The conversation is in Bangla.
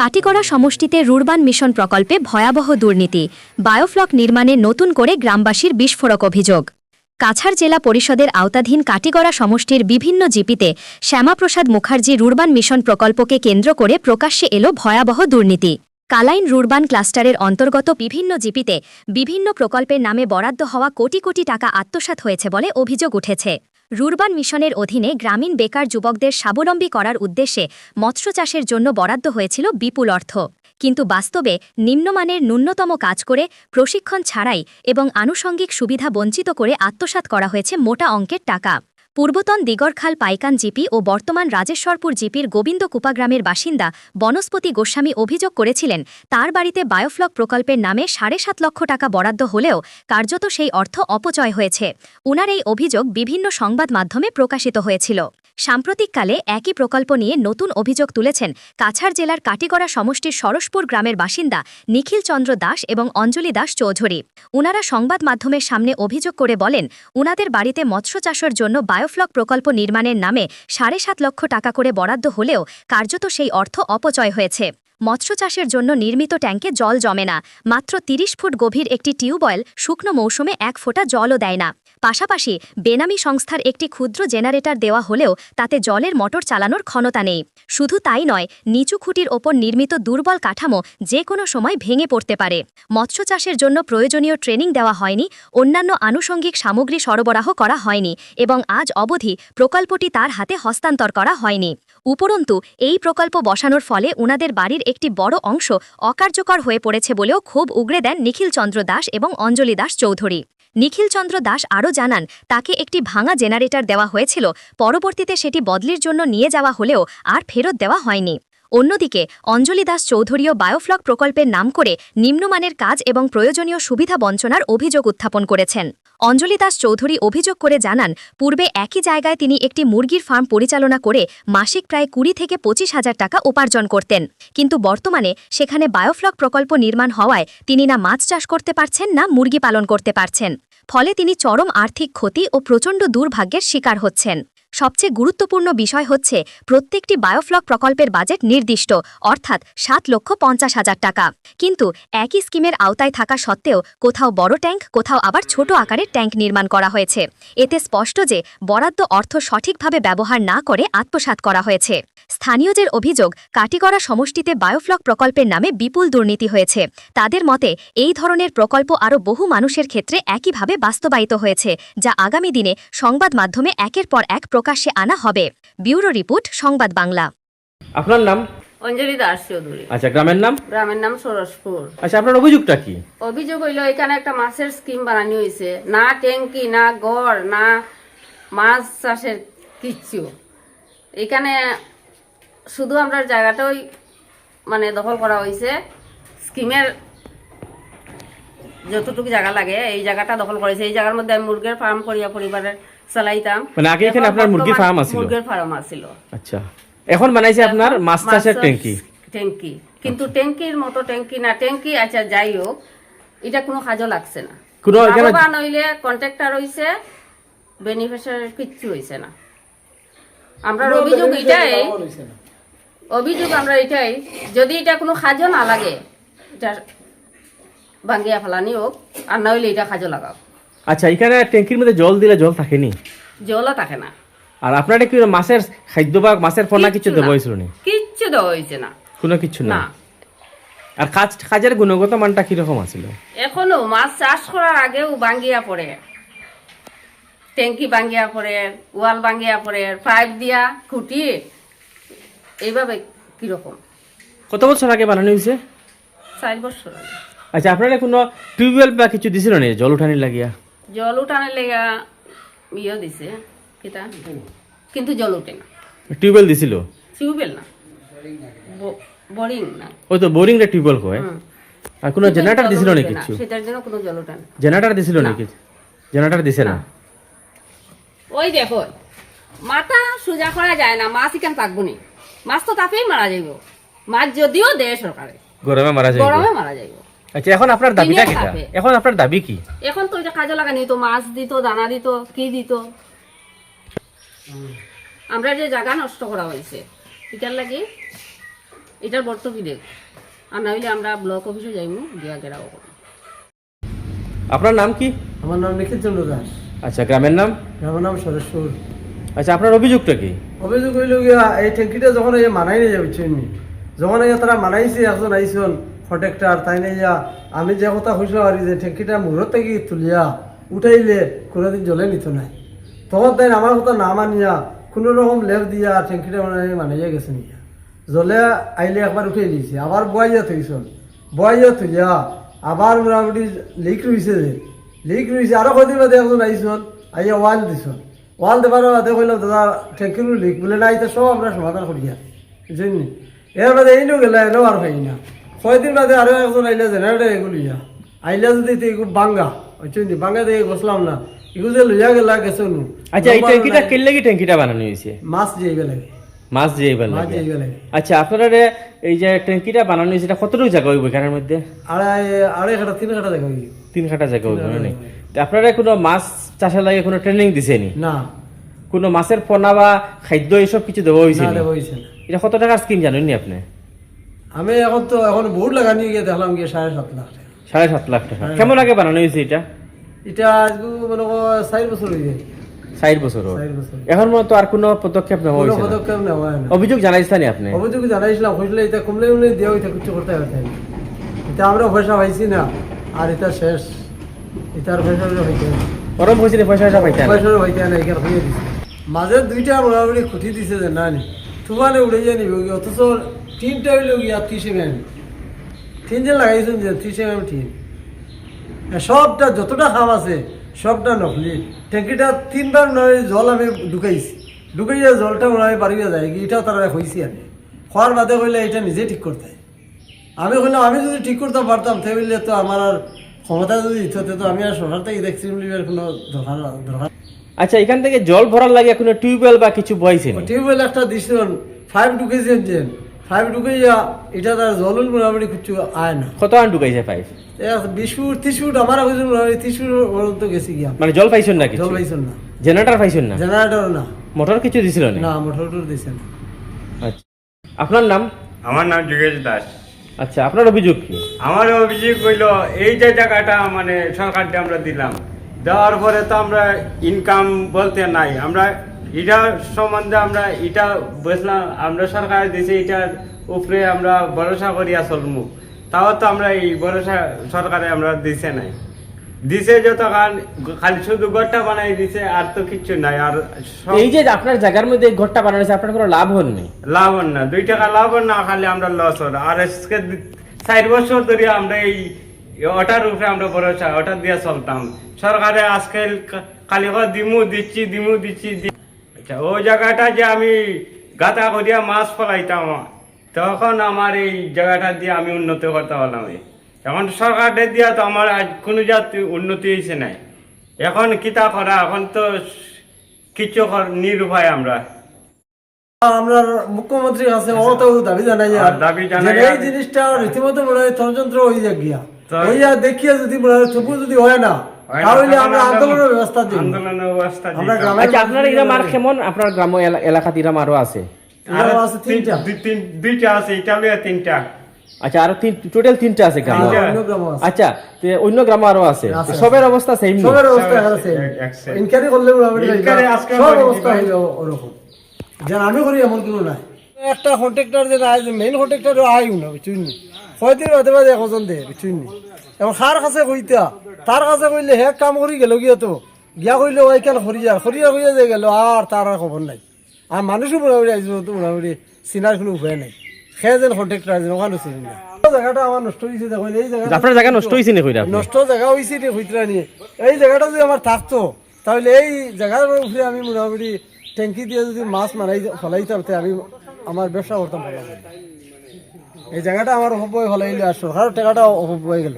কাটিগড়া সমষ্টিতে রুরবান মিশন প্রকল্পে ভয়াবহ দুর্নীতি, বায়োফ্লক নির্মাণে নতুন করে গ্রামবাসীর বিস্ফোরক অভিযোগ। কাছাড় জেলা পরিষদের আওতাধীন কাটিগড়া সমষ্টির বিভিন্ন জিপিতে শ্যামাপ্রসাদ মুখার্জি রুরবান মিশন প্রকল্পকে কেন্দ্র করে প্রকাশ্যে এলো ভয়াবহ দুর্নীতি। কালাইন রুরবান ক্লাস্টারের অন্তর্গত বিভিন্ন জিপিতে বিভিন্ন প্রকল্পের নামে বরাদ্দ হওয়া কোটি কোটি টাকা আত্মসাৎ হয়েছে বলে অভিযোগ উঠেছে। রুরবান মিশনের অধীনে গ্রামীণ বেকার যুবকদের স্বাবলম্বী করার উদ্দেশ্যে মৎস্য চাষের জন্য বরাদ্দ হয়েছিল বিপুল অর্থ। কিন্তু বাস্তবে নিম্নমানের ন্যূনতম কাজ করে প্রশিক্ষণ ছাড়াই এবং আনুষঙ্গিক সুবিধা বঞ্চিত করে আত্মসাত করা হয়েছে মোটা অঙ্কের টাকা। পূর্বতন দিগরখাল পাইকান জিপি ও বর্তমান রাজেশ্বরপুর জিপির গোবিন্দ কুপাগ্রামের বাসিন্দা বনস্পতি গোস্বামী অভিযোগ করেছিলেন, তার বাড়িতে বায়োফ্লক প্রকল্পের নামে সাড়ে সাত লক্ষ টাকা বরাদ্দ হলেও কার্যত সেই অর্থ অপচয় হয়েছে। উনার এই অভিযোগ বিভিন্ন সংবাদ মাধ্যমে প্রকাশিত হয়েছিল। সাম্প্রতিককালে একই প্রকল্প নিয়ে নতুন অভিযোগ তুলেছেন কাছাড় জেলার কাটিগড়া সমষ্টির সরসপুর গ্রামের বাসিন্দা নিখিল চন্দ্র দাস এবং অঞ্জলি দাস চৌধুরী। উনারা সংবাদ মাধ্যমের সামনে অভিযোগ করে বলেন, উনাদের বাড়িতে মৎস্য চাষের জন্য বায়োফ্লক প্রকল্প নির্মাণের নামে সাড়ে সাত লক্ষ টাকা করে বরাদ্দ হলেও কার্যত সেই অর্থ অপচয় হয়েছে। মৎস্য চাষের জন্য নির্মিত ট্যাঙ্কে জল জমে না। মাত্র ৩০ ফুট গভীর একটি টিউবওয়েল শুকনো মৌসুমে এক ফোঁটা জলও দেয় না। পাশাপাশি বেনামি সংস্থার একটি ক্ষুদ্র জেনারেটর দেওয়া হলেও তাতে জলের মোটর চালানোর ক্ষমতা নেই। শুধু তাই নয়, নিচু খুঁটির ওপর নির্মিত দুর্বল কাঠামো যে কোনো সময় ভেঙে পড়তে পারে। মৎস্য চাষের জন্য প্রয়োজনীয় ট্রেনিং দেওয়া হয়নি, অন্যান্য আনুষঙ্গিক সামগ্রী সরবরাহ করা হয়নি এবং আজ অবধি প্রকল্পটি তার হাতে হস্তান্তর করা হয়নি। উপরন্তু, এই প্রকল্প বসানোর ফলে উনাদের বাড়ির একটি বড় অংশ অকার্যকর হয়ে পড়েছে বলেও খুব উগড়ে দেন নিখিলচন্দ্র দাস এবং অঞ্জলি দাস চৌধুরী। নিখিলচন্দ্র দাস আরও জানান, তাকে একটি ভাঙা জেনারেটর দেওয়া হয়েছিল, পরবর্তীতে সেটি বদলির জন্য নিয়ে যাওয়া হলেও আর ফেরত দেওয়া হয়নি। অন্যদিকে, অঞ্জলি দাস চৌধুরীও বায়োফ্লক প্রকল্পের নাম করে নিম্নমানের কাজ এবং প্রয়োজনীয় সুবিধা বঞ্চনার অভিযোগ উত্থাপন করেছেন। অঞ্জলি দাস চৌধুরী অভিযোগ করে জানান, পূর্বে একই জায়গায় তিনি একটি মুরগির ফার্ম পরিচালনা করে মাসিক প্রায় কুড়ি থেকে পঁচিশ হাজার টাকা উপার্জন করতেন। কিন্তু বর্তমানে সেখানে বায়োফ্লক প্রকল্প নির্মাণ হওয়ায় তিনি না মাছ চাষ করতে পারছেন, না মুরগি পালন করতে পারছেন। ফলে তিনি চরম আর্থিক ক্ষতি ও প্রচণ্ড দুর্ভাগ্যের শিকার হচ্ছেন। সবচেয়ে গুরুত্বপূর্ণ বিষয় হচ্ছে প্রত্যেকটি বায়োফ্লক প্রকল্পের বাজেট নির্দিষ্ট, অর্থাৎ সাত লক্ষ পঞ্চাশ হাজার টাকা। কিন্তু একই স্কিমের আওতায় থাকা সত্ত্বেও কোথাও বড় ট্যাঙ্ক, কোথাও আবার ছোট আকারের ট্যাঙ্ক নির্মাণ করা হয়েছে। এতে স্পষ্ট যে বরাদ্দ অর্থ সঠিকভাবে ব্যবহার না করে আত্মসাৎ করা হয়েছে। স্থানীয়দের অভিযোগ, কাটিগড়া সমষ্টিতে বায়োফ্লক প্রকল্পের নামে বিপুল দুর্নীতি হয়েছে। তাদের মতে, এই ধরনের প্রকল্প আরও বহু মানুষের ক্ষেত্রে একইভাবে বাস্তবায়িত হয়েছে, যা আগামী দিনে সংবাদ মাধ্যমে একের পর এক প্রকাশ্যে আনা হবে। ব্যুরো রিপোর্ট সংবাদ বাংলা। আপনার নাম? অঞ্জলি দাস চৌধুরী। আচ্ছা গ্রামের নাম? গ্রামের নাম সরসপুর। আচ্ছা আপনার অভিযোগটা কি? অভিযোগ হইল এখানে একটা মাছের স্কিম বানানো হয়েছে না ট্যাঙ্কি না গড় না মাছ চাষের কিচ্ছু। এখানে শুধু আমরা জায়গাটাই মানে দখল করা হয়েছে স্কিমের যতটুকু জায়গা লাগে এই জায়গাটা দখল করেছে। এই জায়গার মধ্যে আমি মুরগের ফার্ম করিয়া পরিবারের চালাইতাম। মানে আগে এখানে আপনার মুরগির ফার্ম আছিল? মুরগির ফার্ম আছিল। আচ্ছা। এখন বানাইছে আপনার মাছ চাষের ট্যাঙ্কি ট্যাঙ্কি কিন্তু ট্যাঙ্কির মতো ট্যাঙ্কি না। ট্যাঙ্কি আচ্ছা যাই হোক এটা কোনো কাজও লাগছে না। কোনো এখানে- লাভবান হইলে কন্ট্রাক্টর হইছে বেনিফিশিয়ারি কিচ্ছু হইছে না। আমরা অভিযোগ এটাই অভিযোগ আমরা এটাই যদি এটা কোনো কাজও না লাগে এটা ভাঙ্গিয়া ফেলানি হোক আর না হইলে এটা কাজও লাগাও। আচ্ছা এখানে ট্যাঙ্কির মধ্যে জল দিলে জল থাকেনি? জলও থাকে না। আর আপনারা কি মাছের খাদ্য বা মাছের ফোনা কিছু দেবো। হয়েছিল নি? কিচ্ছু দেওয়া হয়েছে না। কোনো কিছু না? আর কাজ কাজের গুণগত মানটা কীরকম আছিল? এখনও মাছ চাষ করার আগেও বাঙ্গিয়া পড়ে। ট্যাঙ্কি বাঙ্গিয়া পড়ে ওয়াল বাঙ্গিয়া পড়ে পাইপ দিয়া খুঁটি এইভাবে কীরকম? কত বছর আগে বানানো হয়েছে? চার বছর আগে। আচ্ছা আপনারা কোনো টিউবওয়েল বা কিছু দিছিল নি জল উঠানির লাগিয়া? জল উঠানের লেগা ইয়ে দিছে। কিতা কিন্তু জল উঠে না। টিউবওয়েল দিছিল? টিউবওয়েল না। বোরিং না। ওই তো বোরিং রে টিউবওয়েল কয় আর কোনো জেনারেটর জল দিছিল নি উঠে না, কিছু? সেটার জন্য কোনো জল উঠে না। জেনারেটর দিছিল নাকি? জেনারেটর দিছে না? ওই দেখো মাথা সোজা করা যায় না মাছ এখানে থাকব নি। মাছ তো তাপেই মারা যাইব। মাছ যদিও দেয় সরকারে। গরমে মারা যায় গরমে মারা যাইব। আচ্ছা এখন আপনার দাবিটা তাপে। এখন আপনার দাবি কি? এখন তো এটা কাজে লাগানি তো মাছ দিত দানা দিত কি দিত? আমরা যে জায়গা নষ্ট করা হয়েছে এটার লাগে এটার বর্তবি দেখ আর না হইলে আমরা ব্লক অফিসে যাইমু দিয়া গেরাও আপনার নাম কি? আমার নাম নিখিল চন্দ্র দাস। আচ্ছা গ্রামের নাম? আমার নাম সরেশ্বর আচ্ছা আপনার অভিযোগটা কি? অভিযোগ হইল গিয়া এই ট্যাঙ্কিটা যখন এই মানাই নিয়ে যাবে যখন এই তারা মানাইছে একজন আইসন প্রটেক্টার তাই যা আমি যে কথা হইছিল আর যে ট্যাঙ্কিটা মুহূর্ত থেকে তুলিয়া উঠাইলে কোনোদিন জলে নিত নাই তখন তাই আমার কথা না মানিয়া কোনো রকম লেপ দিয়া ট্যাঙ্কিটা মানে মানাইয়া গেছে নিয়া জলে আইলে একবার উঠে দিয়েছে, আবার বয়াইয়া থইছন বয়াইয়া থইয়া আবার মোটামুটি লিক রয়েছে যে। লিক রয়েছে আরও কদিন বাদে একজন আইসন আইয়া ওয়াল দিছন ওয়াল দেবার বাদে কইলাম, দাদা ট্যাঙ্কির লিক বলে না এটা সব আমরা সমাধান করিয়া বুঝলেন নি? এর বাদে এইনো গেলে, এলো আর পাই না কয়দিন বাদে আরও একজন আইলে জেনারেটার এগুলিয়া আইলা যদি তো এগুলো বাঙ্গা বুঝছেন নি? বাঙ্গা দিয়ে বসলাম না। এগুলো যে লইয়া গেলা গেছে নু। আচ্ছা এই ট্যাঙ্কিটা কেলে কি ট্যাঙ্কিটা বানানো হয়েছে? মাছ যাইবে লাগে। মাছ লাগে। যাইবে লাগে। আচ্ছা আপনারা এই যে ট্যাঙ্কিটা বানানো হয়েছে এটা কতটুকু জায়গা হইব এখানের মধ্যে? আড়াই আড়াই কাটা তিন কাটা দেখা তিন কাটা জায়গা হইব মানে? তা আপনারা কোনো মাছ চাষের লাগে কোনো ট্রেনিং দিছেনি? না। কোনো মাছের পোনা বা খাদ্য এসব কিছু দেওয়া হয়েছে না নি? না। এটা কত টাকার স্কিম জানেন নি আপনি? আমি এখন তো এখন বহুত লাগা নিয়ে গিয়ে দেখলাম গিয়ে সাড়ে সাত লাখ টাকা। সাড়ে সাত লাখ টাকা। কেমন আগে বানানো হয়েছে এটা? এটা আজকে মনে করো চার বছর হয়ে যায় ষাট বছর ওর। চার বছর। এখন মতো আর কোনো পদক্ষেপ নেওয়া কোনো হয়েছে না? পদক্ষেপ নেওয়া হয় না। অভিযোগ জানাইছেন আপনি? অভিযোগ জানাইছিলাম হইলে এটা কমলে উমলে দেওয়া হইতে কিছু করতে এটা আমরা পয়সা পাইছি না আর এটা শেষ। এটার পয়সা হইতে না। ওরম হয়েছে নি, পয়সা টয়সা পাইতেন পয়সা হইতে না এখানে হয়ে দিছে মাঝে দুইটা মোটামুটি খুঁটি দিছে যে না নি তুমানে উড়ে যায় নিবে অথচ তিনটা হইল গিয়া ত্রিশ এম এম তিন যে লাগাইছেন যে ত্রিশ এম এম সবটা যতটা খাম আছে সবটা নকলি। ট্যাঙ্কিটা তিনবার নয় জল আমি ঢুকাইছি। ঢুকাইয়া জলটা হয় বাড়িয়ে যায় এটাও তারা হয়েছি আমি খোয়ার বাদে কইলে এটা নিজে ঠিক করতে। আমি কইলাম আমি যদি ঠিক করতে পারতাম তাহলে তো আমার আর ক্ষমতা যদি দিত তো আমি আর সরকার থেকে দেখছি কোনো দরকার দরকার আচ্ছা এখান থেকে জল ভরার লাগে কোনো টিউবওয়েল বা কিছু বইছে? টিউবওয়েল একটা দিছিলেন ফাইভ ঢুকেছেন যে। ফাইভ ঢুকাইয়া এটা তার জলুল মোটামুটি কিছু আয় না। কত আন ঢুকাইছে পাইপ এ বিশ ফুট ত্রিশ ফুট আমার হয়েছিল মোটামুটি ত্রিশ ফুট পর্যন্ত গেছি গিয়া। মানে জল পাইছেন না জল পাইছেন না। জেনারেটর পাইছেন না? জেনারেটর না। মোটর কিছু দিছিল না? না মোটর দিছে না। আচ্ছা। আপনার নাম? আমার নাম যোগেশ দাস। আচ্ছা আপনার অভিযোগ কি? আমার অভিযোগ হইল এই যে জায়গাটা মানে সরকারকে আমরা দিলাম দেওয়ার পরে তো আমরা ইনকাম বলতে নাই আমরা এটা সম্বন্ধে আমরা এটা বুঝলাম আমরা সরকার দিছে এটার উপরে আমরা ভরসা করিয়া চলমু। তাও তো আমরা এই ভরসা সরকারে আমরা দিছে নাই। দিছে যত কারণ খালি শুধু গড়টা বানাই দিছে আর তো কিচ্ছু নাই আর এই যে আপনার জায়গার মধ্যে ঘরটা বানানো হয়েছে আপনার কোনো লাভ হন নেই? লাভ হন না দুই টাকা লাভ হন না খালি আমরা লস হন। আর আজকে চার বছর ধরে আমরা এই ওটার উপরে আমরা ভরসা ওটা দিয়ে চলতাম। সরকারে আজকে কা- খালি দিমু দিচ্ছি দিমু দিচ্ছি ওই জায়গাটা যে আমি গাতা করিয়া মাছ ফলাইতাম তখন আমার এই জায়গাটা দিয়ে আমি উন্নতি করতে পারলাম এখন সরকারে দিয়া তো আমার আজ কোনো জাতি উন্নতি হয়েছে নাই। এখন কিতা করা এখন তো কিছু নিরুপায় আমরা। আমরা মুখ্যমন্ত্রীর কাছে অত দাবি জানাই দাবি জানাই এই জিনিসটা রীতিমতো মনে হয় ষড়যন্ত্র হয়ে যাক গিয়া দেখিয়া যদি মনে হয় তবু যদি হয় না, তাহলে আমরা আন্দোলনের ব্যবস্থা দিই। আন্দোলনের ব্যবস্থা আমরা গ্রামে- আচ্ছা আপনার আর কেমন? আপনার গ্রাম এলাকাতে এরকম আরও আছে। আরও আছে তিনটা। দুইটা আছে এটা তিনটা। আচ্ছা আরও তিন টোটাল তিনটা আছে গ্রাম। অন্য গ্রাম আচ্ছা অন্য গ্রাম আরও আছে। সবের অবস্থা সেম সবের অবস্থা করলে সব অবস্থা হইল ওরকম। যেন আমি করি এমন কোনো নাই। একটা কন্ট্রাক্টর যে মেইন কন্ট্রাক্টর আইও না বুঝছুন? একজন দে বুঝছুন এবং সার কাছে কইতা তার কাছে কইলে হে কাম করি গেল গিয়া তো গিয়া কইলে ওই কেন কইয়া যে গেল আর তার আর খবর নাই। আর মানুষও মোটামুটি আইসব তো মোটামুটি চিনার কোনো উপায় নাই। সে যেন কন্ট্রাক্টর যেন ওখানে চিনি না জায়গাটা আমার নষ্ট হয়েছে দেখুন এই জায়গাটা আপনার জায়গা নষ্ট হয়েছে নি কইরা নষ্ট জায়গা হয়েছে রে হইতরা নিয়ে এই জায়গাটা যদি আমার থাকতো তাহলে এই জায়গার উপরে আমি মোটামুটি ট্যাঙ্কি দিয়ে যদি মাছ মারাই ফলাইতাম তে আমি আমার ব্যবসা করতাম এই জায়গাটা আমার অপব্যয় ফলাইলে আর সরকারের টাকাটা অপব্যয় গেল।